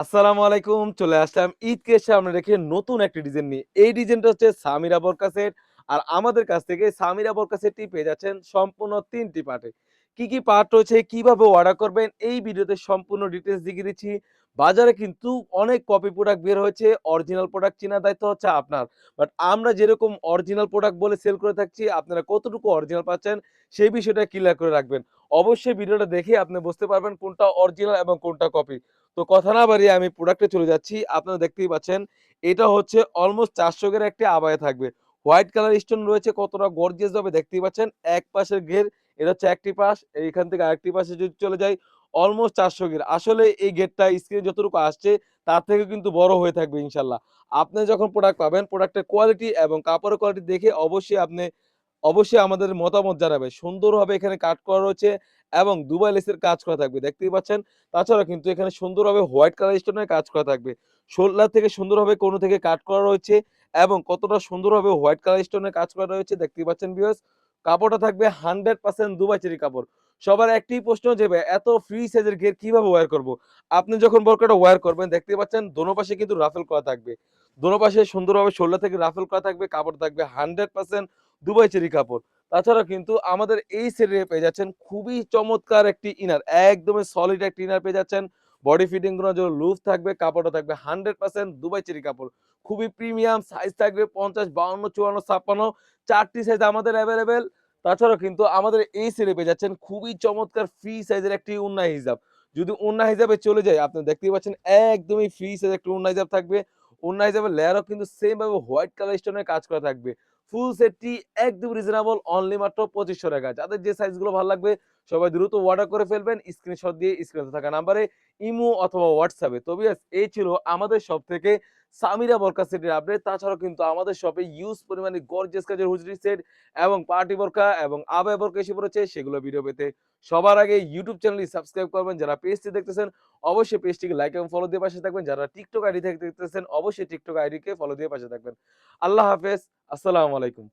আসসালামু আলাইকুম, চলে আসলাম ঈদকে সামনে রেখে নতুন একটি ডিজাইন নিয়ে। এই ডিজাইনটা হচ্ছে সামিরা বরকাসের আর আমাদের কাছ থেকে সামিরা বরকা সেটটি পেয়ে যাচ্ছেন সম্পূর্ণ তিনটি পার্টে কি কি পার্ট রয়েছে, কীভাবে অর্ডার করবেন, এই ভিডিওতে সম্পূর্ণ ডিটেলস দিয়ে দিচ্ছি। বাজারে কিন্তু অনেক কপি প্রোডাক্ট বের হয়েছে অরিজিনাল প্রোডাক্ট চেনার দায়িত্ব হচ্ছে আপনার। বাট আমরা যেরকম অরিজিনাল প্রোডাক্ট বলে সেল করে থাকছি, আপনারা কতটুকু অরিজিনাল পাচ্ছেন, সেই বিষয়টা ক্লিয়ার করে রাখবেন। অবশ্যই ভিডিওটা দেখে আপনি বুঝতে পারবেন কোনটা অরিজিনাল এবং কোনটা কপি তো কথা না বাড়িয়ে আমি প্রোডাক্টে চলে যাচ্ছি, আপনারা দেখতেই পাচ্ছেন, এটা হচ্ছে অলমোস্ট চারশো একটি আবায়া থাকবে। হোয়াইট কালার স্টোন রয়েছে, কতটা গর্জিয়াস ভাবে দেখতেই পাচ্ছেন, এক পাশের ঘের এটা হচ্ছে একটি পাশ এইখান থেকে আরেকটি পাশে যদি চলে যাই অলমোস্ট চারশো গের আসলে এই গেটটা স্ক্রিনে যতটুকু আসছে, তার থেকে কিন্তু বড় হয়ে থাকবে ইনশাল্লাহ। আপনি যখন প্রোডাক্ট পাবেন প্রোডাক্টের কোয়ালিটি এবং কাপড়ের কোয়ালিটি দেখে অবশ্যই আপনি, অবশ্যই আমাদের মতামত জানাবে। সুন্দরভাবে এখানে কাট করা রয়েছে এবং দুবাই লেসের কাজ করা থাকবে, দেখতেই পাচ্ছেন? তাছাড়া কিন্তু এখানে সুন্দরভাবে হোয়াইট কালার স্টোনের কাজ করা থাকবে। শোল্ডার থেকে সুন্দরভাবে কোনো থেকে কাট করা রয়েছে এবং কতটা সুন্দরভাবে হোয়াইট কালার স্টোনের কাজ করা রয়েছে, দেখতেই পাচ্ছেন ভিউয়ার্স কাপড়টা থাকবে হান্ড্রেড পার্সেন্ট দুবাই চেরি কাপড়। সবার একটি প্রশ্ন যাবে এত ফ্রি সাইজের ঘের কীভাবে ওয়্যার করব? আপনি যখন বরকাটা ওয়্যার করবেন দেখতে পাচ্ছেন দোনো পাশে কিন্তু রাফেল করা থাকবে। দোনো পাশে সুন্দরভাবে শোল্ডার থেকে রাফেল করা থাকবে, কাপড় থাকবে হান্ড্রেড পার্সেন্ট দুবাই চেরি কাপড়। তাছাড়া কিন্তু আমাদের এই সেটে পেয়ে যাচ্ছেন খুবই চমৎকার একটি ইনার একদমই সলিড একটি ইনার পেয়ে যাচ্ছেন। বডি ফিটিং করার জন্য লুজ থাকবে, কাপড়টা থাকবে হান্ড্রেড পার্সেন্ট দুবাই চেরি কাপড়। খুবই প্রিমিয়াম সাইজ থাকবে পঞ্চাশ, বাউন্ন, চুয়ান্ন, ছাপ্পান্ন, চারটি সাইজ আমাদের অ্যাভেলেবেল তাছাড়াও কিন্তু আমাদের এই সেটে পেয়ে যাচ্ছেন খুবই চমৎকার ফ্রি সাইজের একটি উন্না হিসাব যদি উন্না হিসাবে চলে যায় আপনি দেখতেই পাচ্ছেন একদমই ফ্রি সাইজ একটি উন্না হিসাব থাকবে। উন্না হিসাবে লেয়ারও কিন্তু সেম ভাবে হোয়াইট কালার স্টোনের কাজ করা থাকবে। ফুল সেটটি একদম রিজনেবল অনলি মাত্র পঁচিশশো টাকা। যাদের যে সাইজগুলো ভালো লাগবে, সবাই দ্রুত অর্ডার করে ফেলবেন। স্ক্রিনশট দিয়ে স্ক্রিনে থাকা নাম্বারে ইমো অথবা হোয়াটসঅ্যাপে তবে এই ছিল আমাদের সব থেকে সামিরা বরকা সেটের আপডেট তাছাড়াও কিন্তু আমাদের শপে ইউজ পরিমাণে গর্জেস কাজের হুজরি সেট এবং পার্টি বরকা এবং আবায় বরকা এসে পড়েছে, সেগুলো ভিডিও পেতে সবার আগে ইউটিউব চ্যানেলটি সাবস্ক্রাইব করবেন। যারা পেজটি দেখতেছেন, অবশ্যই পেজটিকে লাইক এবং ফলো দিয়ে পাশে থাকবেন। যারা টিকটক আইডি থেকে দেখতেছেন, অবশ্যই টিকটক আইডিকে ফলো দিয়ে পাশে থাকবেন। আল্লাহ হাফেজ, আসসালামু আলাইকুম।